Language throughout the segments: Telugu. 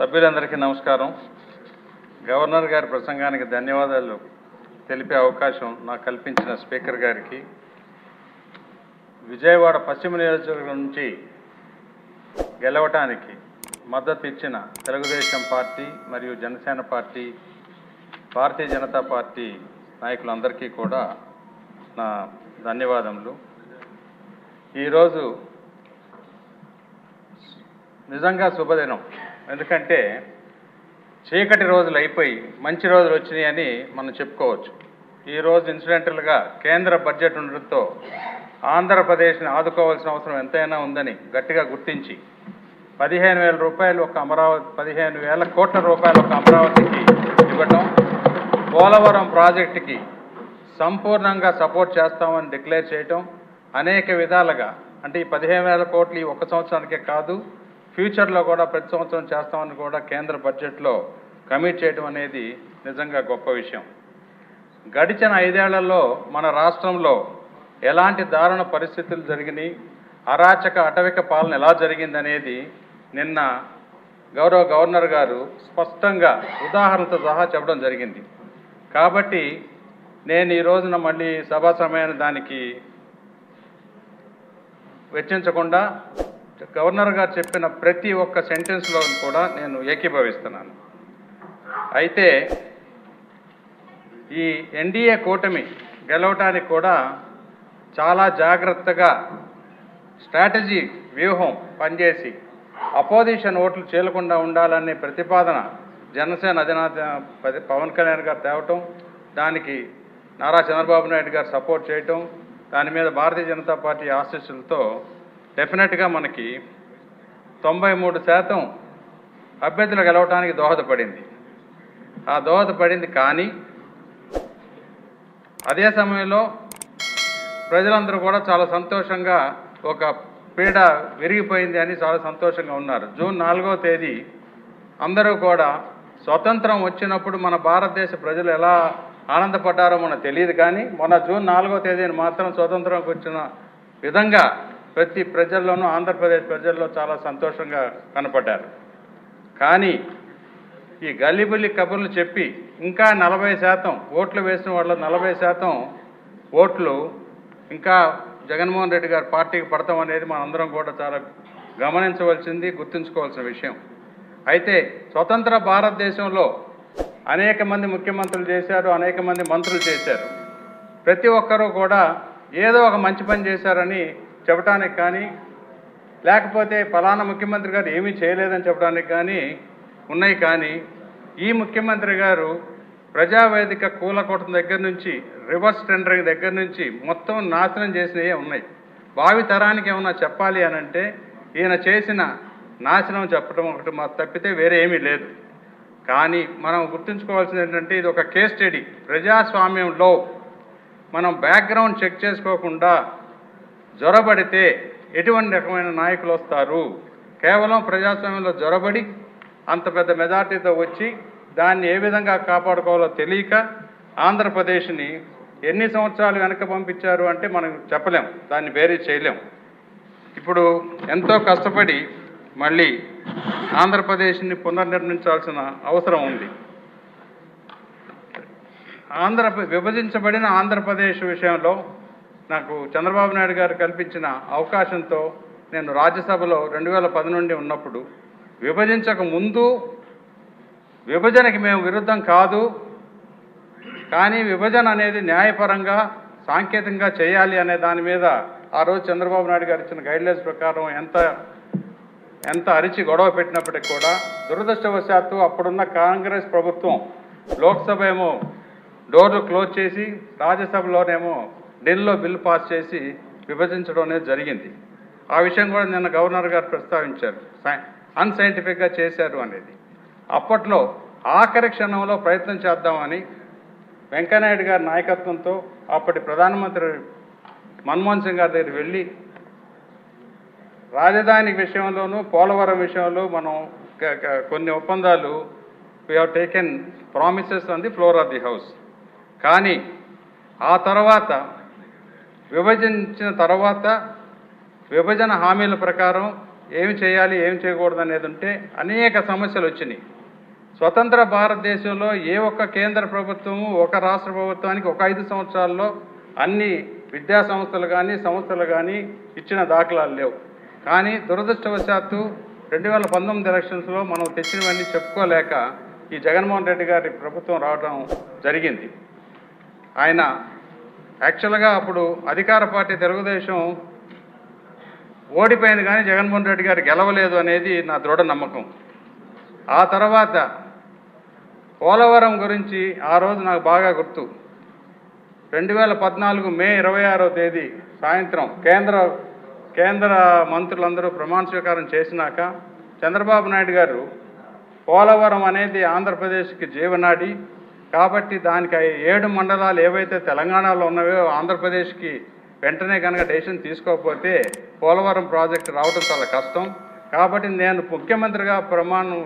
సభ్యులందరికీ నమస్కారం. గవర్నర్ గారి ప్రసంగానికి ధన్యవాదాలు తెలిపే అవకాశం నాకు కల్పించిన స్పీకర్ గారికి. విజయవాడ పశ్చిమ నియోజకవర్గం నుంచి గెలవటానికి మద్దతు ఇచ్చిన తెలుగుదేశం పార్టీ మరియు జనసేన పార్టీ భారతీయ జనతా పార్టీ నాయకులందరికీ కూడా నా ధన్యవాదములు. ఈరోజు నిజంగా శుభదినం. ఎందుకంటే చీకటి రోజులు అయిపోయి మంచి రోజులు వచ్చినాయని మనం చెప్పుకోవచ్చు. ఈరోజు ఇన్సిడెంటల్గా కేంద్ర బడ్జెట్ ఉండడంతో ఆంధ్రప్రదేశ్ని ఆదుకోవాల్సిన అవసరం ఎంతైనా ఉందని గట్టిగా గుర్తించి పదిహేను వేల రూపాయలు ఒక అమరావతి పదిహేను వేల కోట్ల రూపాయలు ఒక అమరావతికి ఇవ్వటం పోలవరం ప్రాజెక్టుకి సంపూర్ణంగా సపోర్ట్ చేస్తామని డిక్లేర్ చేయటం అనేక విధాలుగా అంటే ఈ పదిహేను వేల కోట్లు ఈ ఒక సంవత్సరానికే కాదు ఫ్యూచర్లో కూడా ప్రతి సంవత్సరం చేస్తామని కూడా కేంద్ర బడ్జెట్లో కమిట్ చేయడం అనేది నిజంగా గొప్ప విషయం. గడిచిన ఐదేళ్ళలో మన రాష్ట్రంలో ఎలాంటి దారుణ పరిస్థితులు జరిగినాయి అరాచక అటవిక పాలన ఎలా జరిగిందనేది నిన్న గౌరవ గవర్నర్ గారు స్పష్టంగా ఉదాహరణతో సహా చెప్పడం జరిగింది. కాబట్టి నేను ఈ రోజున మళ్ళీ సభా సమయాన్ని దానికి వెచ్చించకుండా గవర్నర్ గారు చెప్పిన ప్రతి ఒక్క సెంటెన్స్లో కూడా నేను ఏకీభవిస్తున్నాను. అయితే ఈ ఎన్డీఏ కూటమి గెలవటానికి కూడా చాలా జాగ్రత్తగా స్ట్రాటజీ వ్యూహం పనిచేసి అపోజిషన్ ఓట్లు చేయకుండా ఉండాలనే ప్రతిపాదన జనసేన అధినేత పది- పవన్ కళ్యాణ్ గారు తేవటం దానికి నారా చంద్రబాబు నాయుడు గారు సపోర్ట్ చేయటం దాని మీద భారతీయ జనతా పార్టీ ఆశీస్సులతో డెఫినెట్గా మనకి తొంభై మూడు శాతం అభ్యర్థులు గెలవటానికి దోహదపడింది. ఆ దోహదపడింది కానీ అదే సమయంలో ప్రజలందరూ కూడా చాలా సంతోషంగా ఒక పీడ విరిగిపోయింది అని చాలా సంతోషంగా ఉన్నారు. జూన్ నాలుగో తేదీ అందరూ కూడా స్వతంత్రం వచ్చినప్పుడు మన భారతదేశ ప్రజలు ఎలా ఆనందపడ్డారో మనకు తెలియదు కానీ మొన్న జూన్ నాలుగో తేదీని మాత్రం స్వతంత్రంకి వచ్చిన విధంగా ప్రతి ప్రజల్లోనూ ఆంధ్రప్రదేశ్ ప్రజల్లో చాలా సంతోషంగా కనపడ్డారు. కానీ ఈ గల్లిబుల్లి కబుర్లు చెప్పి ఇంకా నలభై శాతం ఓట్లు వేసిన వాళ్ళ నలభై శాతం ఓట్లు ఇంకా జగన్మోహన్ రెడ్డి గారి పార్టీకి పడతాం అనేది మనందరం కూడా చాలా గమనించవలసింది గుర్తుంచుకోవాల్సిన విషయం. అయితే స్వతంత్ర భారతదేశంలో అనేక మంది ముఖ్యమంత్రులు చేశారు అనేక మంది మంత్రులు చేశారు. ప్రతి ఒక్కరూ కూడా ఏదో ఒక మంచి పని చేశారని చెప్పడానికి కానీ లేకపోతే ఫలానా ముఖ్యమంత్రి గారు ఏమీ చేయలేదని చెప్పడానికి కానీ ఉన్నాయి కానీ ఈ ముఖ్యమంత్రి గారు ప్రజావేదిక కూలకోటం దగ్గర నుంచి రివర్స్ టెండరింగ్ దగ్గర నుంచి మొత్తం నాశనం చేసినవే ఉన్నాయి. భావి తరానికి ఏమన్నా చెప్పాలి అని అంటే ఈయన చేసిన నాశనం చెప్పడం ఒకటి మాకు తప్పితే వేరే ఏమీ లేదు. కానీ మనం గుర్తుంచుకోవాల్సింది ఏంటంటే ఇది ఒక కేస్ స్టడీ. ప్రజాస్వామ్యంలో మనం బ్యాక్గ్రౌండ్ చెక్ చేసుకోకుండా జ్వరబడితే ఎటువంటి రకమైన నాయకులు వస్తారు? కేవలం ప్రజాస్వామ్యంలో జ్వరబడి అంత పెద్ద మెజార్టీతో వచ్చి దాన్ని ఏ విధంగా కాపాడుకోవాలో తెలియక ఆంధ్రప్రదేశ్ని ఎన్ని సంవత్సరాలు వెనక పంపించారు అంటే మనం చెప్పలేం. దాన్ని వేరే చేయలేం. ఇప్పుడు ఎంతో కష్టపడి మళ్ళీ ఆంధ్రప్రదేశ్ని పునర్నిర్మించాల్సిన అవసరం ఉంది. ఆంధ్ర విభజించబడిన ఆంధ్రప్రదేశ్ విషయంలో నాకు చంద్రబాబు నాయుడు గారు కల్పించిన అవకాశంతో నేను రాజ్యసభలో రెండు వేల పది నుండి ఉన్నప్పుడు విభజించక ముందు విభజనకి మేము విరుద్ధం కాదు కానీ విభజన అనేది న్యాయపరంగా సాంకేతికంగా చేయాలి అనే దాని మీద ఆ రోజు చంద్రబాబు నాయుడు గారు ఇచ్చిన గైడ్లైన్స్ ప్రకారం ఎంత ఎంత అరిచి గొడవ పెట్టినప్పటికి కూడా దురదృష్టవశాత్తు అప్పుడున్న కాంగ్రెస్ ప్రభుత్వం లోక్సభ ఏమో డోర్లు క్లోజ్ చేసి రాజ్యసభలోనేమో ఢిల్లీలో బిల్లు పాస్ చేసి విభజించడం అనేది జరిగింది. ఆ విషయం కూడా నిన్న గవర్నర్ గారు ప్రస్తావించారు. అన్సైంటిఫిక్గా చేశారు అనేది. అప్పట్లో ఆఖరి క్షణంలో ప్రయత్నం చేద్దామని వెంకయ్యనాయుడు గారి నాయకత్వంతో అప్పటి ప్రధానమంత్రి మన్మోహన్ సింగ్ గారి దగ్గర వెళ్ళి రాజధాని విషయంలోనూ పోలవరం విషయంలో మనం కొన్ని ఒప్పందాలు we have taken promises on the floor of the house కానీ ఆ తర్వాత విభజించిన తర్వాత విభజన హామీల ప్రకారం ఏమి చేయాలి ఏమి చేయకూడదు అనేది ఉంటే అనేక సమస్యలు వచ్చినాయి. స్వతంత్ర భారతదేశంలో ఏ ఒక్క కేంద్ర ప్రభుత్వము ఒక రాష్ట్ర ప్రభుత్వానికి ఒక ఐదు సంవత్సరాల్లో అన్ని విద్యా సంస్థలు కానీ సంస్థలు కానీ ఇచ్చిన దాఖలాలు లేవు. కానీ దురదృష్టవశాత్తు రెండు వేల పంతొమ్మిది ఎలక్షన్స్లో మనం తెచ్చినవన్నీ చెప్పుకోలేక ఈ జగన్మోహన్ రెడ్డి గారి ప్రభుత్వం రావడం జరిగింది. ఆయన యాక్చువల్గా అప్పుడు అధికార పార్టీ తెలుగుదేశం ఓడిపోయింది కానీ జగన్మోహన్ రెడ్డి గారు గెలవలేదు అనేది నా దృఢ నమ్మకం. ఆ తర్వాత పోలవరం గురించి ఆ రోజు నాకు బాగా గుర్తు. రెండు వేల పద్నాలుగు మే ఇరవై ఆరో తేదీ సాయంత్రం కేంద్ర కేంద్ర మంత్రులందరూ ప్రమాణ స్వీకారం చేసినాక చంద్రబాబు నాయుడు గారు పోలవరం అనేది ఆంధ్రప్రదేశ్కి జీవనాడి కాబట్టి దానికి ఏడు మండలాలు ఏవైతే తెలంగాణలో ఉన్నవో ఆంధ్రప్రదేశ్కి వెంటనే కనుక డెసిషన్ తీసుకోకపోతే పోలవరం ప్రాజెక్టు రావడం చాలా కష్టం. కాబట్టి నేను ముఖ్యమంత్రిగా ప్రమాణం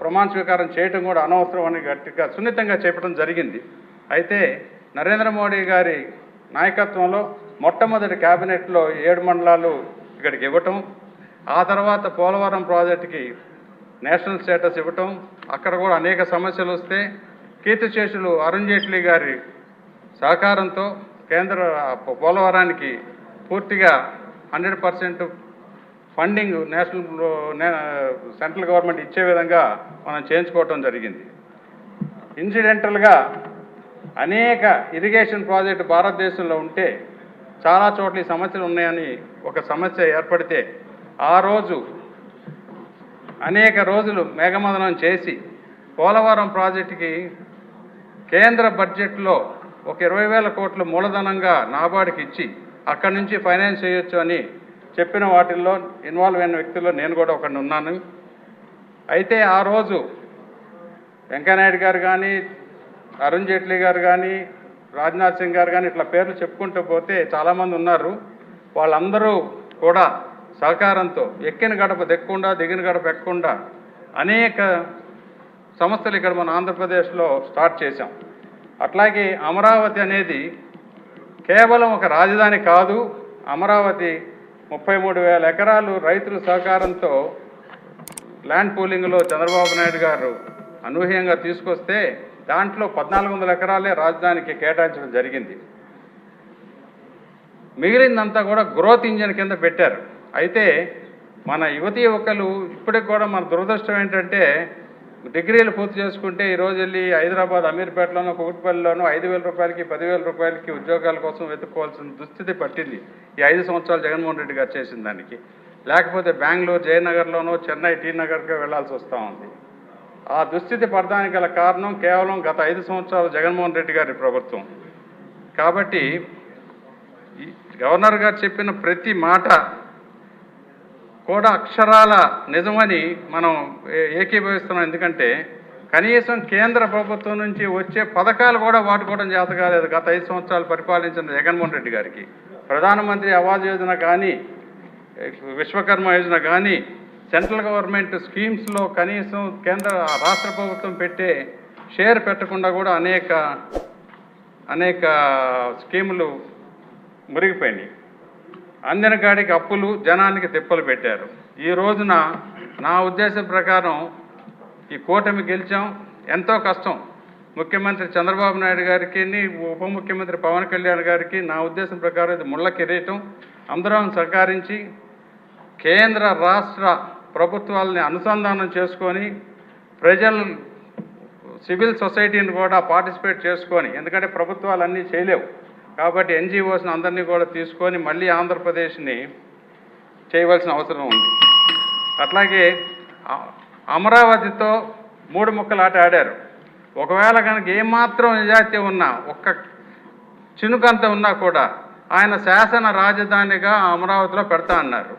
ప్రమాణ స్వీకారం చేయటం కూడా అనవసరం అని గట్టిగా సున్నితంగా చెప్పడం జరిగింది. అయితే నరేంద్ర మోడీ గారి నాయకత్వంలో మొట్టమొదటి క్యాబినెట్లో ఏడు మండలాలు ఇక్కడికి ఇవ్వటం ఆ తర్వాత పోలవరం ప్రాజెక్టుకి నేషనల్ స్టేటస్ ఇవ్వటం అక్కడ కూడా అనేక సమస్యలు వస్తే కీర్తిశేషులు అరుణ్ జైట్లీ గారి సహకారంతో కేంద్ర పోలవరానికి పూర్తిగా హండ్రెడ్ పర్సెంట్ ఫండింగ్ నేషనల్ నే- సెంట్రల్ గవర్నమెంట్ ఇచ్చే విధంగా మనం చేయించుకోవటం జరిగింది. ఇన్సిడెంటల్గా అనేక ఇరిగేషన్ ప్రాజెక్టు భారతదేశంలో ఉంటే చాలా చోట్ల ఈ సమస్యలు ఉన్నాయని ఒక సమస్య ఏర్పడితే ఆ రోజు అనేక రోజులు మేఘమదనం చేసి పోలవరం ప్రాజెక్టుకి కేంద్ర బడ్జెట్లో ఒక ఇరవై వేల కోట్ల మూలధనంగా నాబార్డుకి ఇచ్చి అక్కడి నుంచి ఫైనాన్స్ చేయొచ్చు అని చెప్పిన వాటిల్లో ఇన్వాల్వ్ అయిన వ్యక్తుల్లో నేను కూడా ఒకడిని ఉన్నాను. అయితే ఆ రోజు వెంకయ్యనాయుడు గారు కానీ అరుణ్ జైట్లీ గారు కానీ రాజ్నాథ్ సింగ్ గారు కానీ ఇట్లా పేర్లు చెప్పుకుంటూ పోతే చాలామంది ఉన్నారు. వాళ్ళందరూ కూడా సహకారంతో ఎక్కిన గడప దెక్కకుండా దిగిన గడప ఎక్కకుండా అనేక సంస్థలు ఇక్కడ మన ఆంధ్రప్రదేశ్లో స్టార్ట్ చేశాం. అట్లాగే అమరావతి అనేది కేవలం ఒక రాజధాని కాదు అమరావతి ముప్పై మూడు వేల ఎకరాలు రైతుల సహకారంతో ల్యాండ్ పూలింగ్లో చంద్రబాబు నాయుడు గారు అనూహ్యంగా తీసుకొస్తే దాంట్లో పద్నాలుగు వందల ఎకరాలే రాజధానికి కేటాయించడం జరిగింది. మిగిలిందంతా కూడా గ్రోత్ ఇంజిన్ కింద పెట్టారు. అయితే మన యువతీ యువకులు ఇప్పటికి కూడా మన దురదృష్టం ఏంటంటే డిగ్రీలు పూర్తి చేసుకుంటే ఈ రోజు వెళ్ళి హైదరాబాద్ అమీర్పేటలోనో కుకుట్పల్లిలోనో ఐదు వేల రూపాయలకి పదివేల రూపాయలకి ఉద్యోగాల కోసం వెతుక్కోవాల్సిన దుస్థితి పట్టింది ఈ ఐదు సంవత్సరాలు జగన్మోహన్ రెడ్డి గారు చేసిన దానికి. లేకపోతే బెంగళూరు జయనగర్లోనో చెన్నై టీ నగర్కి వెళ్ళాల్సి వస్తూ ఉంది. ఆ దుస్థితి పడడానికి గల కారణం కేవలం గత ఐదు సంవత్సరాలు జగన్మోహన్ రెడ్డి గారి ప్రభుత్వం. కాబట్టి గవర్నర్ గారు చెప్పిన ప్రతి మాట కూడా అక్షరాల నిజమని మనం ఏకీభవిస్తున్నాం. ఎందుకంటే కనీసం కేంద్ర ప్రభుత్వం నుంచి వచ్చే పథకాలు కూడా వాడుకోవడం చేత కాలేదు. గత ఐదు సంవత్సరాలు పరిపాలించిన జగన్మోహన్ రెడ్డి గారికి. ప్రధానమంత్రి ఆవాస్ యోజన కానీ విశ్వకర్మ యోజన కానీ సెంట్రల్ గవర్నమెంట్ స్కీమ్స్లో కనీసం కేంద్ర రాష్ట్ర ప్రభుత్వం పెట్టే షేర్ పెట్టకుండా కూడా అనేక అనేక స్కీములు మురిగిపోయినాయి. అందిన కాడికి అప్పులు జనానికి తిప్పలు పెట్టారు. ఈ రోజున నా ఉద్దేశం ప్రకారం ఈ కూటమి గెలిచాం. ఎంతో కష్టం. ముఖ్యమంత్రి చంద్రబాబు నాయుడు గారికి ఉప ముఖ్యమంత్రి పవన్ కళ్యాణ్ గారికి నా ఉద్దేశం ప్రకారం ఇది ముళ్ళ కిరీటం. అందరం సహకరించి కేంద్ర రాష్ట్ర ప్రభుత్వాలని అనుసంధానం చేసుకొని ప్రజలు సివిల్ సొసైటీని కూడా పార్టిసిపేట్ చేసుకొని ఎందుకంటే ప్రభుత్వాలు అన్నీ చేయలేవు. కాబట్టి ఎన్జిఓస్ని అందరినీ కూడా తీసుకొని మళ్ళీ ఆంధ్రప్రదేశ్ని చేయవలసిన అవసరం ఉంది. అట్లాగే అమరావతితో మూడు ముక్కలు ఆట ఆడారు. ఒకవేళ కనుక ఏమాత్రం నిజాయితీ ఉన్నా ఒక్క చినుకంత ఉన్నా కూడా ఆయన శాసన రాజధానిగా అమరావతిలో పెడతా అన్నారు.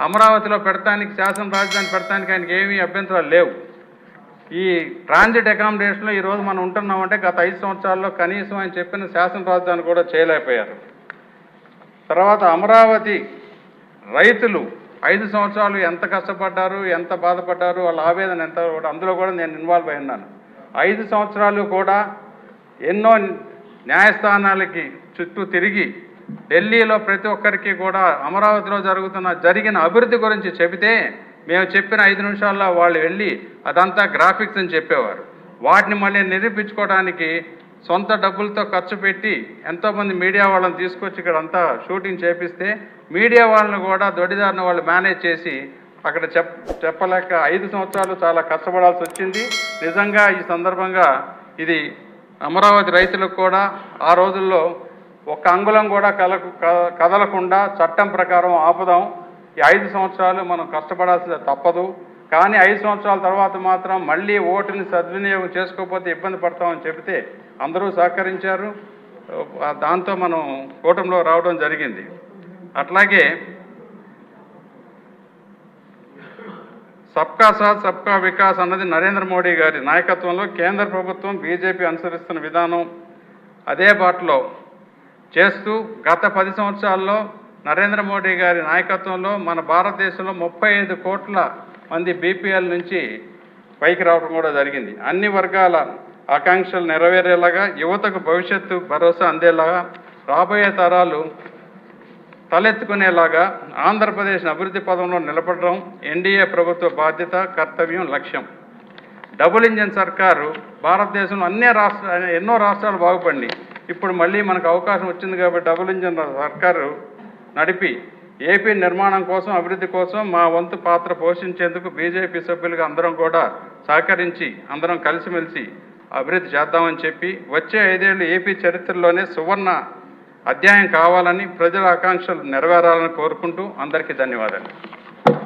అమరావతిలో పెడతానికి శాసన రాజధాని పెడతానికి ఆయనకి ఏమీ అభ్యంతరాలు లేవు. ఈ ట్రాన్జిట్ అకామిడేషన్లో ఈరోజు మనం ఉంటున్నామంటే గత ఐదు సంవత్సరాల్లో కనీసం అని చెప్పిన శాసన రాజధాని కూడా చేయలేకపోయారు. తర్వాత అమరావతి రైతులు ఐదు సంవత్సరాలు ఎంత కష్టపడ్డారు ఎంత బాధపడ్డారు వాళ్ళ ఆవేదన ఎంత కూడా అందులో కూడా నేను ఇన్వాల్వ్ అయి ఉన్నాను. ఐదు సంవత్సరాలు కూడా ఎన్నో న్యాయస్థానాలకి చుట్టూ తిరిగి ఢిల్లీలో ప్రతి ఒక్కరికి కూడా అమరావతిలో జరుగుతున్న జరిగిన అభివృద్ధి గురించి చెబితే మేము చెప్పిన ఐదు నిమిషాల్లో వాళ్ళు వెళ్ళి అదంతా గ్రాఫిక్స్ అని చెప్పేవారు. వాటిని మళ్ళీ నిరూపించుకోవడానికి సొంత డబ్బులతో ఖర్చు పెట్టి ఎంతోమంది మీడియా వాళ్ళని తీసుకొచ్చి ఇక్కడ అంతా షూటింగ్ చేపిస్తే మీడియా వాళ్ళని కూడా దొడిదారిన వాళ్ళు మేనేజ్ చేసి అక్కడ చెప్ చెప్పలేక ఐదు సంవత్సరాలు చాలా కష్టపడాల్సి వచ్చింది. నిజంగా ఈ సందర్భంగా ఇది అమరావతి రైతులకు కూడా ఆ రోజుల్లో ఒక్క అంగుళం కూడా కలకు క- కదలకుండా చట్టం ప్రకారం ఆపుదాం. ఈ ఐదు సంవత్సరాలు మనం కష్టపడాల్సి తప్పదు. కానీ ఐదు సంవత్సరాల తర్వాత మాత్రం మళ్ళీ ఓటుని సద్వినియోగం చేసుకోకపోతే ఇబ్బంది పడతామని చెబితే అందరూ సహకరించారు. దాంతో మనం కూటమిలో రావడం జరిగింది. అట్లాగే సబ్కా సాత్ సబ్కా వికాస్ అన్నది నరేంద్ర మోడీ గారి నాయకత్వంలో కేంద్ర ప్రభుత్వం బీజేపీ అనుసరిస్తున్న విధానం అదే బాటలో చేస్తూ గత పది సంవత్సరాల్లో నరేంద్ర మోడీ గారి నాయకత్వంలో మన భారతదేశంలో ముప్పై ఐదు కోట్ల మంది బీపీఎల్ నుంచి పైకి రావడం కూడా జరిగింది. అన్ని వర్గాల ఆకాంక్షలు నెరవేరేలాగా యువతకు భవిష్యత్తు భరోసా అందేలాగా రాబోయే తరాలు తలెత్తుకునేలాగా ఆంధ్రప్రదేశ్ అభివృద్ధి పదంలో నిలబడడం ఎన్డీఏ ప్రభుత్వ బాధ్యత కర్తవ్యం లక్ష్యం. డబుల్ ఇంజన్ సర్కారు భారతదేశంలో అన్ని రాష్ట్ర ఎన్నో రాష్ట్రాలు బాగుపడి ఇప్పుడు మళ్ళీ మనకు అవకాశం వచ్చింది కాబట్టి డబుల్ ఇంజన్ సర్కారు నడిపి ఏపీ నిర్మాణం కోసం అభివృద్ధి కోసం మా వంతు పాత్ర పోషించేందుకు బీజేపీ సభ్యులుగా అందరం కూడా సహకరించి అందరం కలిసిమెలిసి అభివృద్ధి చేద్దామని చెప్పి వచ్చే ఐదేళ్ళు ఏపీ చరిత్రలోనే సువర్ణ అధ్యాయం కావాలని ప్రజల ఆకాంక్షలు నెరవేరాలని కోరుకుంటూ అందరికీ ధన్యవాదాలు.